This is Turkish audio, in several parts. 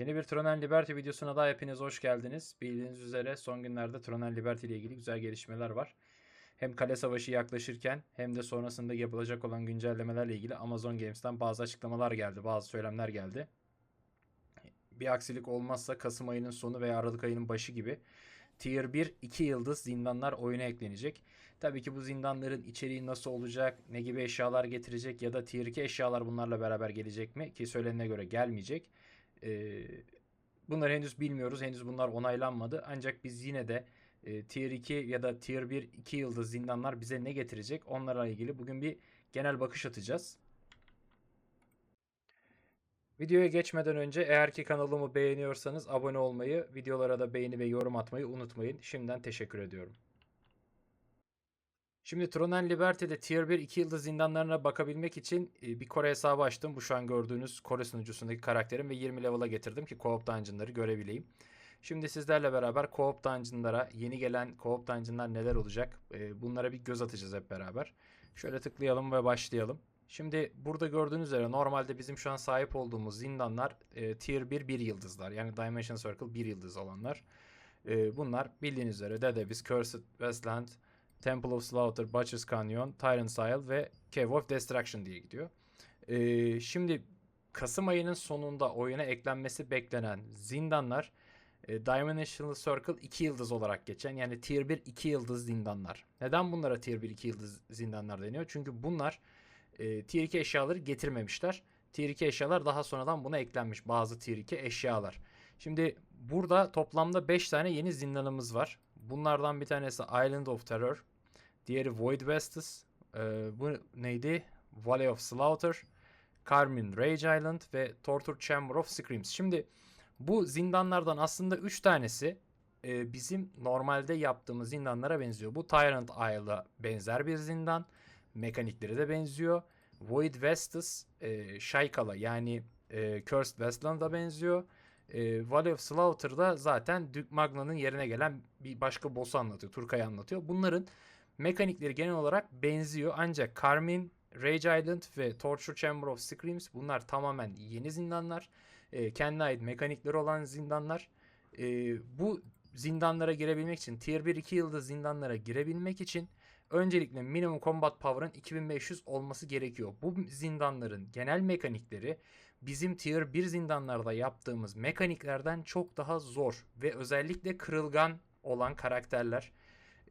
Yeni bir Tronel Liberty videosuna daha hepiniz hoş geldiniz. Bildiğiniz üzere son günlerde Tronel Liberty ile ilgili güzel gelişmeler var. Hem kale savaşı yaklaşırken hem de sonrasında yapılacak olan güncellemelerle ilgili Amazon Games'ten bazı açıklamalar geldi, bazı söylemler geldi. Bir aksilik olmazsa Kasım ayının sonu veya Aralık ayının başı gibi Tier 1 2 yıldız zindanlar oyuna eklenecek. Tabii ki bu zindanların içeriği nasıl olacak, ne gibi eşyalar getirecek ya da Tier 2 eşyalar bunlarla beraber gelecek mi ki söylenene göre gelmeyecek. Ee, bunları henüz bilmiyoruz. Henüz bunlar onaylanmadı. Ancak biz yine de e, Tier 2 ya da Tier 1 2 yıldız zindanlar bize ne getirecek? Onlarla ilgili bugün bir genel bakış atacağız. Videoya geçmeden önce eğer ki kanalımı beğeniyorsanız abone olmayı, videolara da beğeni ve yorum atmayı unutmayın. Şimdiden teşekkür ediyorum. Şimdi Tron Liberty'de Tier 1 2 yıldız zindanlarına bakabilmek için e, bir Kore hesabı açtım. Bu şu an gördüğünüz Kore sunucusundaki karakterim ve 20 level'a getirdim ki Co-op Dungeon'ları görebileyim. Şimdi sizlerle beraber Co-op Dungeon'lara yeni gelen Co-op Dungeon'lar neler olacak e, bunlara bir göz atacağız hep beraber. Şöyle tıklayalım ve başlayalım. Şimdi burada gördüğünüz üzere normalde bizim şu an sahip olduğumuz zindanlar e, Tier 1 1 yıldızlar. Yani Dimension Circle 1 yıldız olanlar. Bunlar bildiğiniz üzere Dead Abyss, Cursed Westland, Temple of Slaughter, Butcher's Canyon, Tyrant's Isle ve Cave of Destruction diye gidiyor. Ee, şimdi Kasım ayının sonunda oyuna eklenmesi beklenen zindanlar e, Dimensional Circle 2 yıldız olarak geçen yani Tier 1 2 yıldız zindanlar. Neden bunlara Tier 1 2 yıldız zindanlar deniyor? Çünkü bunlar e, Tier 2 eşyaları getirmemişler. Tier 2 eşyalar daha sonradan buna eklenmiş bazı Tier 2 eşyalar. Şimdi burada toplamda 5 tane yeni zindanımız var. Bunlardan bir tanesi Island of Terror. Diğeri Void Vestus. Ee, bu neydi? Valley of Slaughter. Carmine Rage Island ve Torture Chamber of Screams. Şimdi bu zindanlardan aslında 3 tanesi e, bizim normalde yaptığımız zindanlara benziyor. Bu Tyrant Isle'a benzer bir zindan. Mekanikleri de benziyor. Void Vestus e, Shaykala yani e, Cursed Westland'a benziyor. E, Valley of Slaughter'da zaten Duke Magna'nın yerine gelen bir başka boss'u anlatıyor. Turkay'ı anlatıyor. Bunların mekanikleri genel olarak benziyor. Ancak Carmine, Rage Island ve Torture Chamber of Screams bunlar tamamen yeni zindanlar. E, kendine ait mekanikleri olan zindanlar. E, bu zindanlara girebilmek için Tier 1 2 yıldız zindanlara girebilmek için öncelikle minimum combat power'ın 2500 olması gerekiyor. Bu zindanların genel mekanikleri bizim Tier 1 zindanlarda yaptığımız mekaniklerden çok daha zor ve özellikle kırılgan olan karakterler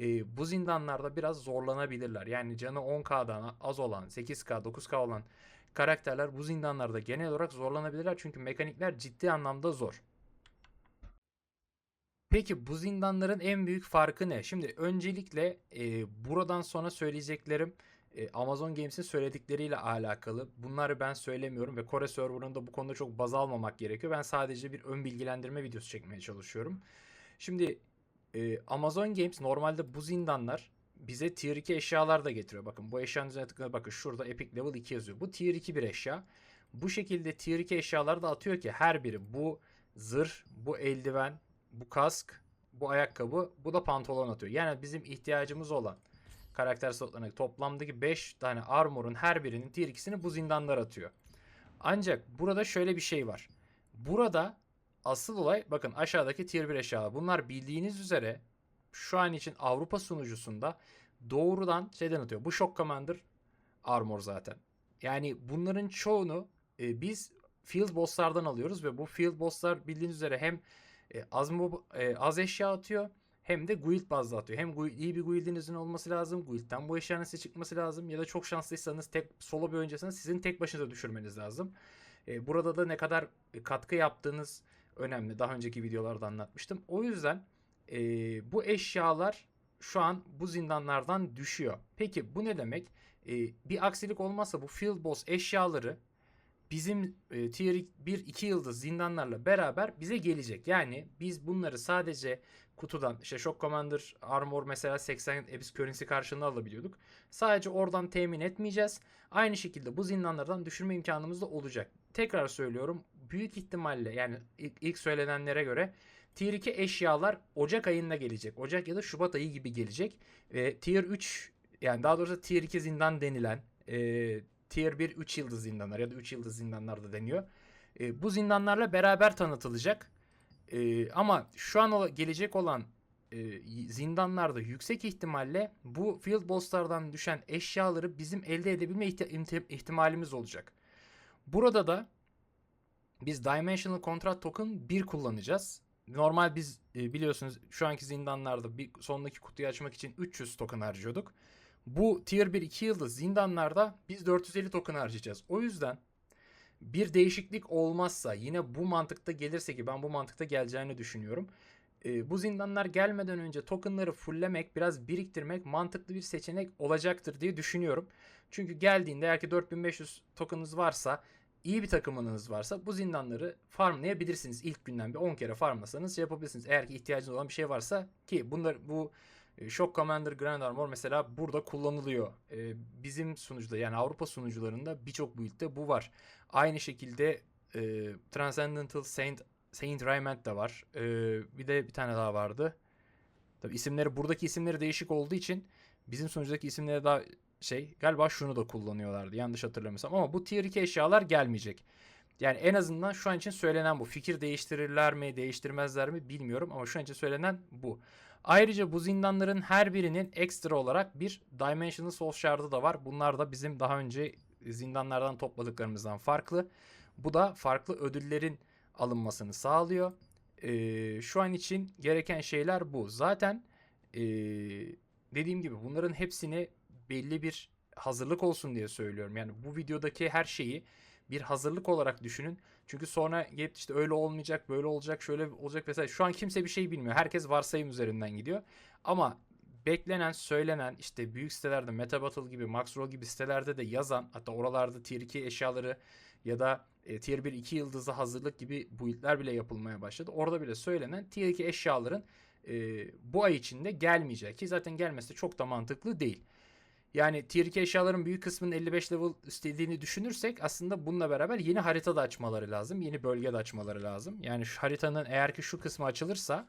e, bu zindanlarda biraz zorlanabilirler. Yani canı 10k'dan az olan, 8k, 9k olan karakterler bu zindanlarda genel olarak zorlanabilirler. Çünkü mekanikler ciddi anlamda zor. Peki bu zindanların en büyük farkı ne? Şimdi öncelikle e, buradan sonra söyleyeceklerim e, Amazon Games'in söyledikleriyle alakalı. Bunları ben söylemiyorum ve Kore serverında bu konuda çok baz almamak gerekiyor. Ben sadece bir ön bilgilendirme videosu çekmeye çalışıyorum. Şimdi e, Amazon Games normalde bu zindanlar bize tier 2 eşyalar da getiriyor. Bakın bu eşyanın üzerine tıklayın bakın şurada Epic Level 2 yazıyor. Bu tier 2 bir eşya. Bu şekilde tier 2 eşyalar da atıyor ki her biri bu zırh, bu eldiven, bu kask, bu ayakkabı, bu da pantolon atıyor. Yani bizim ihtiyacımız olan karakter slotlarına toplamdaki 5 tane armor'un her birinin tier 2'sini bu zindanlar atıyor. Ancak burada şöyle bir şey var. Burada asıl olay bakın aşağıdaki tier 1 eşyalar. Bunlar bildiğiniz üzere şu an için Avrupa sunucusunda doğrudan şeyden atıyor. Bu Shock Commander armor zaten. Yani bunların çoğunu e, biz field boss'lardan alıyoruz ve bu field boss'lar bildiğiniz üzere hem e, az mob, e, az eşya atıyor hem de guild bazlı atıyor. Hem guild, iyi bir guildinizin olması lazım. Guild'den bu eşyanın çıkması lazım. Ya da çok şanslıysanız tek solo bir oyuncasınız sizin tek başınıza düşürmeniz lazım. E, burada da ne kadar katkı yaptığınız önemli. Daha önceki videolarda anlatmıştım. O yüzden e, bu eşyalar şu an bu zindanlardan düşüyor. Peki bu ne demek? E, bir aksilik olmazsa bu field boss eşyaları bizim e, tier 1-2 yıldız zindanlarla beraber bize gelecek. Yani biz bunları sadece kutudan işte Shock Commander Armor mesela 80 Abyss Currency karşılığında alabiliyorduk. Sadece oradan temin etmeyeceğiz. Aynı şekilde bu zindanlardan düşürme imkanımız da olacak. Tekrar söylüyorum büyük ihtimalle yani ilk, ilk söylenenlere göre Tier 2 eşyalar Ocak ayında gelecek. Ocak ya da Şubat ayı gibi gelecek. E, tier 3 yani daha doğrusu Tier 2 zindan denilen e, Tier 1 3 yıldız zindanlar ya da 3 yıldız zindanlar da deniyor. E, bu zindanlarla beraber tanıtılacak. E, ama şu an gelecek olan e, zindanlarda yüksek ihtimalle bu field bosslardan düşen eşyaları bizim elde edebilme ihtimalimiz olacak. Burada da biz Dimensional Contract Token 1 kullanacağız. Normal biz e, biliyorsunuz şu anki zindanlarda bir sondaki kutuyu açmak için 300 token harcıyorduk. Bu Tier 1 2 yıldız zindanlarda biz 450 token harcayacağız. O yüzden bir değişiklik olmazsa yine bu mantıkta gelirse ki ben bu mantıkta geleceğini düşünüyorum. E, bu zindanlar gelmeden önce tokenları fulllemek, biraz biriktirmek mantıklı bir seçenek olacaktır diye düşünüyorum. Çünkü geldiğinde eğer ki 4500 tokenınız varsa, iyi bir takımınız varsa bu zindanları farmlayabilirsiniz. İlk günden bir 10 kere farmlasanız şey yapabilirsiniz. Eğer ki ihtiyacınız olan bir şey varsa ki bunlar bu Shock Commander Grand Armor mesela burada kullanılıyor. E, bizim sunucuda yani Avrupa sunucularında birçok build'de bu var. Aynı şekilde e, Transcendental Saint Saint Raymond da var. E, bir de bir tane daha vardı. Tabii isimleri buradaki isimleri değişik olduğu için bizim sunucudaki isimleri daha şey galiba şunu da kullanıyorlardı yanlış hatırlamıyorsam ama bu tier 2 eşyalar gelmeyecek. Yani en azından şu an için söylenen bu. Fikir değiştirirler mi, değiştirmezler mi bilmiyorum ama şu an için söylenen bu. Ayrıca bu zindanların her birinin ekstra olarak bir Dimensional Soul Shard'ı da var. Bunlar da bizim daha önce zindanlardan topladıklarımızdan farklı. Bu da farklı ödüllerin alınmasını sağlıyor. Ee, şu an için gereken şeyler bu. Zaten ee, dediğim gibi bunların hepsini belli bir hazırlık olsun diye söylüyorum. Yani bu videodaki her şeyi bir hazırlık olarak düşünün. Çünkü sonra gelip işte öyle olmayacak, böyle olacak, şöyle olacak vesaire. Şu an kimse bir şey bilmiyor. Herkes varsayım üzerinden gidiyor. Ama beklenen, söylenen işte büyük sitelerde Meta Battle gibi, Maxroll gibi sitelerde de yazan hatta oralarda tier 2 eşyaları ya da e, tier 1 2 yıldızlı hazırlık gibi build'ler bile yapılmaya başladı. Orada bile söylenen tier 2 eşyaların e, bu ay içinde gelmeyecek ki zaten gelmesi de çok da mantıklı değil. Yani tier 2 eşyaların büyük kısmının 55 level istediğini düşünürsek aslında bununla beraber yeni harita da açmaları lazım. Yeni bölge de açmaları lazım. Yani şu haritanın eğer ki şu kısmı açılırsa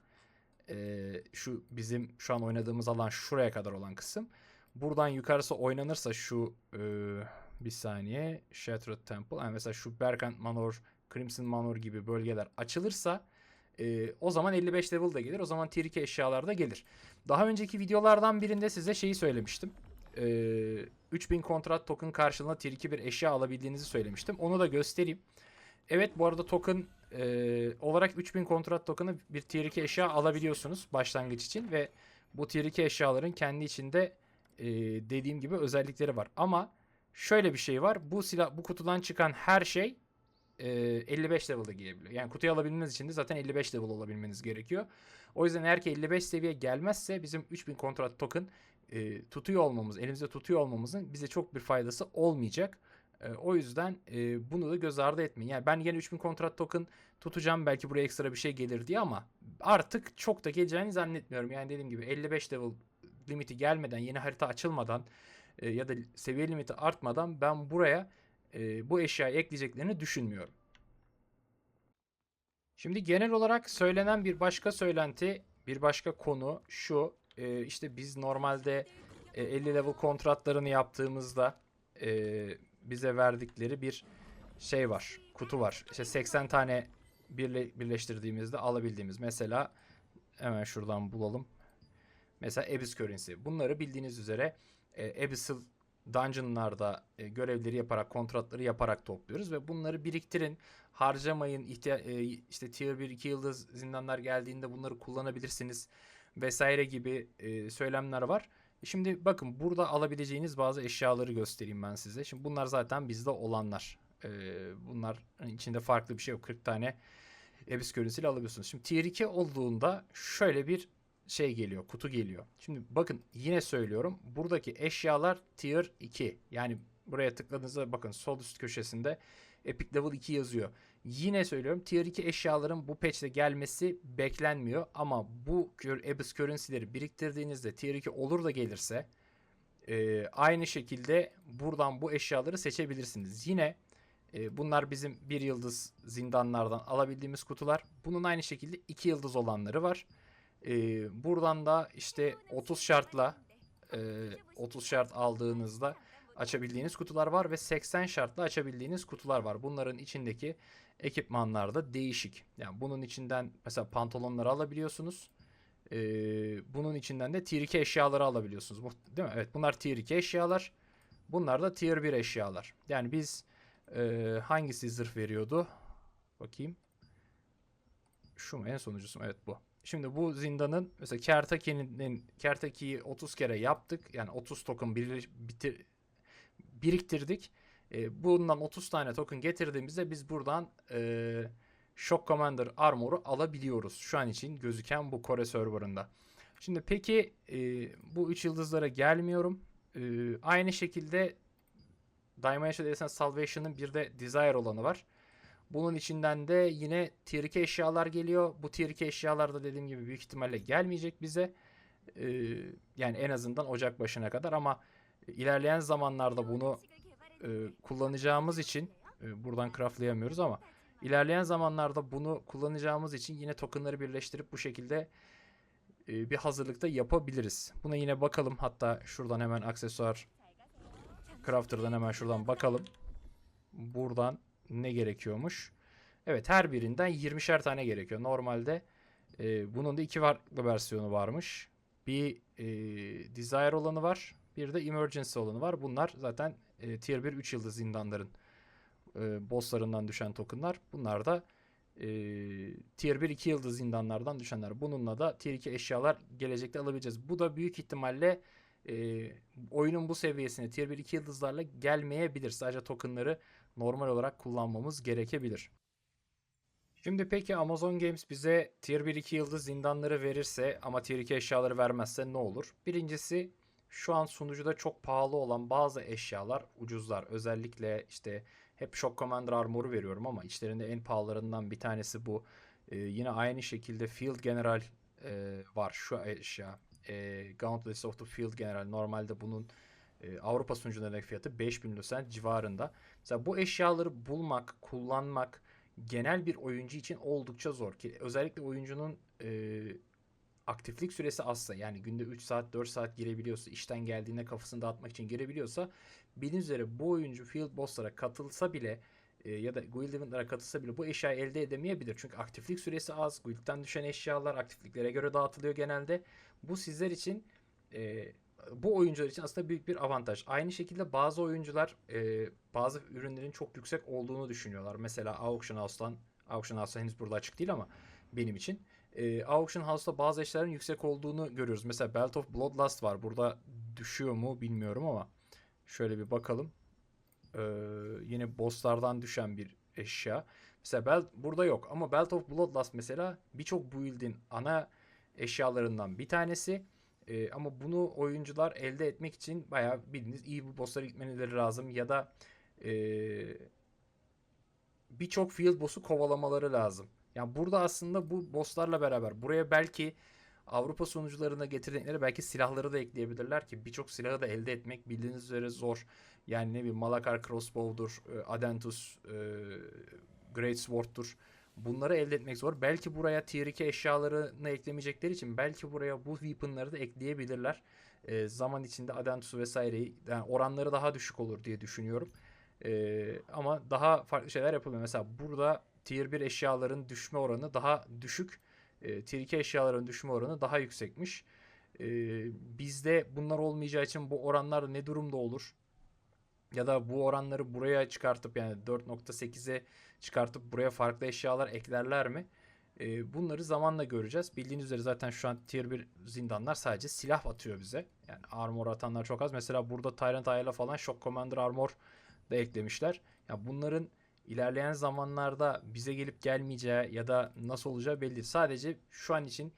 e, şu bizim şu an oynadığımız alan şuraya kadar olan kısım. Buradan yukarısı oynanırsa şu e, bir saniye Shattered Temple yani mesela şu Berkant Manor, Crimson Manor gibi bölgeler açılırsa e, o zaman 55 level da gelir. O zaman tier 2 eşyalar da gelir. Daha önceki videolardan birinde size şeyi söylemiştim. E, 3000 kontrat token karşılığında tier 2 bir eşya alabildiğinizi söylemiştim. Onu da göstereyim. Evet bu arada token e, olarak 3000 kontrat token'ı bir tier 2 eşya alabiliyorsunuz başlangıç için ve bu tier 2 eşyaların kendi içinde e, dediğim gibi özellikleri var. Ama şöyle bir şey var. Bu silah bu kutudan çıkan her şey e, 55 level'da giyebiliyor. Yani kutuyu alabilmeniz için de zaten 55 level olabilmeniz gerekiyor. O yüzden eğer ki 55 seviye gelmezse bizim 3000 kontrat token e, tutuyor olmamız, elimizde tutuyor olmamızın bize çok bir faydası olmayacak. E, o yüzden e, bunu da göz ardı etmeyin. Yani ben yine 3000 kontrat token tutacağım belki buraya ekstra bir şey gelir diye ama artık çok da geleceğini zannetmiyorum. Yani dediğim gibi 55 level limiti gelmeden, yeni harita açılmadan e, ya da seviye limiti artmadan ben buraya e, bu eşyayı ekleyeceklerini düşünmüyorum. Şimdi genel olarak söylenen bir başka söylenti, bir başka konu şu. E, işte biz normalde e, 50 level kontratlarını yaptığımızda e, bize verdikleri bir şey var, kutu var. İşte 80 tane birle, birleştirdiğimizde alabildiğimiz. Mesela hemen şuradan bulalım. Mesela Abyss Currency. Bunları bildiğiniz üzere e, Abyssal dungeonlarda e, görevleri yaparak, kontratları yaparak topluyoruz ve bunları biriktirin. Harcamayın. İhtiya- e, işte tier 1 2 yıldız zindanlar geldiğinde bunları kullanabilirsiniz vesaire gibi e, söylemler var. Şimdi bakın burada alabileceğiniz bazı eşyaları göstereyim ben size. Şimdi bunlar zaten bizde olanlar. E, bunlar hani içinde farklı bir şey yok. 40 tane Abyss ile alabiliyorsunuz. Şimdi tier 2 olduğunda şöyle bir şey geliyor, kutu geliyor. Şimdi bakın yine söylüyorum. Buradaki eşyalar tier 2. Yani buraya tıkladığınızda bakın sol üst köşesinde Epic Level 2 yazıyor. Yine söylüyorum tier 2 eşyaların bu patch'te gelmesi beklenmiyor ama bu Abyss Currency'leri biriktirdiğinizde tier 2 olur da gelirse e, aynı şekilde buradan bu eşyaları seçebilirsiniz. Yine e, bunlar bizim bir yıldız zindanlardan alabildiğimiz kutular. Bunun aynı şekilde iki yıldız olanları var. E, buradan da işte 30 şartla e, 30 şart aldığınızda açabildiğiniz kutular var ve 80 şartla açabildiğiniz kutular var. Bunların içindeki ekipmanlar da değişik. Yani bunun içinden mesela pantolonları alabiliyorsunuz. Ee, bunun içinden de tier 2 eşyaları alabiliyorsunuz. Değil mi? Evet bunlar tier 2 eşyalar. Bunlar da tier 1 eşyalar. Yani biz e, hangisi zırh veriyordu? Bakayım. Şu mu en sonuncusu mu? Evet bu. Şimdi bu zindanın mesela Kertaki'nin Kertaki'yi 30 kere yaptık. Yani 30 token bir, bitir, biriktirdik. E, bundan 30 tane token getirdiğimizde biz buradan e, Shock Commander Armor'u alabiliyoruz. Şu an için gözüken bu Kore serverında. Şimdi peki e, bu 3 yıldızlara gelmiyorum. E, aynı şekilde Dimension Essence Salvation'ın bir de Desire olanı var. Bunun içinden de yine tier 2 eşyalar geliyor. Bu tier 2 eşyalar da dediğim gibi büyük ihtimalle gelmeyecek bize. Ee, yani en azından Ocak başına kadar ama ilerleyen zamanlarda bunu e, kullanacağımız için e, buradan craftlayamıyoruz ama ilerleyen zamanlarda bunu kullanacağımız için yine tokenları birleştirip bu şekilde e, bir hazırlıkta yapabiliriz. Buna yine bakalım. Hatta şuradan hemen aksesuar crafter'dan hemen şuradan bakalım. Buradan ne gerekiyormuş? Evet her birinden 20'şer tane gerekiyor. Normalde e, bunun da iki farklı versiyonu varmış. Bir e, Desire olanı var. Bir de Emergency olanı var. Bunlar zaten e, Tier 1 3 yıldız zindanların e, bosslarından düşen tokenlar. Bunlar da e, Tier 1 2 yıldız zindanlardan düşenler. Bununla da Tier 2 eşyalar gelecekte alabileceğiz. Bu da büyük ihtimalle e, oyunun bu seviyesine Tier 1 2 yıldızlarla gelmeyebilir. Sadece tokenları normal olarak kullanmamız gerekebilir. Şimdi peki Amazon Games bize Tier 1 2 yıldız zindanları verirse ama Tier 2 eşyaları vermezse ne olur? Birincisi şu an sunucuda çok pahalı olan bazı eşyalar ucuzlar. Özellikle işte hep Shock Commander Armor'u veriyorum ama içlerinde en pahalılarından bir tanesi bu. Ee, yine aynı şekilde Field General e, var şu eşya. E, Gauntlets of the Field General. Normalde bunun e, Avrupa sunucularındaki fiyatı 5000 Lucent civarında. Mesela bu eşyaları bulmak, kullanmak genel bir oyuncu için oldukça zor ki özellikle oyuncunun e, aktiflik süresi azsa yani günde 3 saat 4 saat girebiliyorsa işten geldiğinde kafasını dağıtmak için girebiliyorsa bildiğiniz üzere bu oyuncu field boss'lara katılsa bile e, ya da guild event'lara katılsa bile bu eşyayı elde edemeyebilir. Çünkü aktiflik süresi az. Guild'den düşen eşyalar aktifliklere göre dağıtılıyor genelde. Bu sizler için e, bu oyuncular için aslında büyük bir avantaj. Aynı şekilde bazı oyuncular e, bazı ürünlerin çok yüksek olduğunu düşünüyorlar. Mesela Auction House'dan Auction House henüz burada açık değil ama benim için. E, Auction House'da bazı eşyaların yüksek olduğunu görüyoruz. Mesela Belt of Bloodlust var. Burada düşüyor mu bilmiyorum ama şöyle bir bakalım. E, yine bosslardan düşen bir eşya. Mesela Belt burada yok ama Belt of Bloodlust mesela birçok build'in ana eşyalarından bir tanesi. E, ama bunu oyuncular elde etmek için bayağı bildiğiniz iyi bir bosslara gitmeleri lazım ya da e, birçok field boss'u kovalamaları lazım. Yani burada aslında bu bosslarla beraber buraya belki Avrupa sunucularına getirdikleri belki silahları da ekleyebilirler ki birçok silahı da elde etmek bildiğiniz üzere zor. Yani ne bileyim Malakar Crossbow'dur, e, Adentus, e, Great Sword'dur. Bunları elde etmek zor. Belki buraya tier 2 eşyalarını eklemeyecekleri için belki buraya bu weapon'ları da ekleyebilirler. E, zaman içinde Adentus'u vesaireyi yani oranları daha düşük olur diye düşünüyorum. E, ama daha farklı şeyler yapılıyor. Mesela burada tier 1 eşyaların düşme oranı daha düşük. E, tier 2 eşyaların düşme oranı daha yüksekmiş. E, bizde bunlar olmayacağı için bu oranlar ne durumda olur? Ya da bu oranları buraya çıkartıp yani 4.8'e çıkartıp buraya farklı eşyalar eklerler mi? E, bunları zamanla göreceğiz. Bildiğiniz üzere zaten şu an tier 1 zindanlar sadece silah atıyor bize. Yani armor atanlar çok az. Mesela burada Tyrant Ayla falan Shock Commander Armor da eklemişler. Ya bunların ilerleyen zamanlarda bize gelip gelmeyeceği ya da nasıl olacağı belli. Sadece şu an için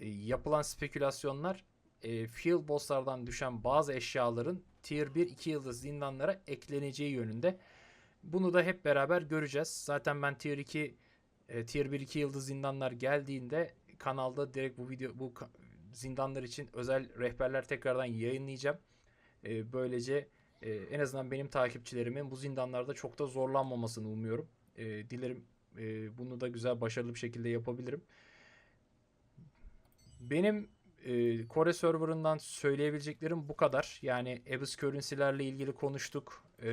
e, yapılan spekülasyonlar e, field bosslardan düşen bazı eşyaların tier 1 2 yıldız zindanlara ekleneceği yönünde. Bunu da hep beraber göreceğiz. Zaten ben tier 2 e, tier 1 2 yıldız zindanlar geldiğinde kanalda direkt bu video bu zindanlar için özel rehberler tekrardan yayınlayacağım. E, böylece e, en azından benim takipçilerimin bu zindanlarda çok da zorlanmamasını umuyorum. E, dilerim e, bunu da güzel başarılı bir şekilde yapabilirim. Benim e, Kore serverından söyleyebileceklerim bu kadar. Yani Abyss Currency'lerle ilgili konuştuk. E,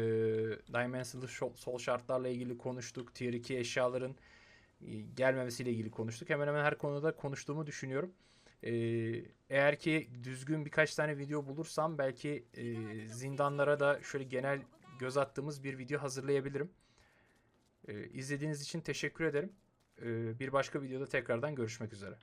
Dimensional Sol- şartlarla ilgili konuştuk. Tier 2 eşyaların e, gelmemesiyle ilgili konuştuk. Hemen hemen her konuda konuştuğumu düşünüyorum. E, eğer ki düzgün birkaç tane video bulursam belki e, zindanlara da şöyle genel göz attığımız bir video hazırlayabilirim. E, izlediğiniz için teşekkür ederim. E, bir başka videoda tekrardan görüşmek üzere.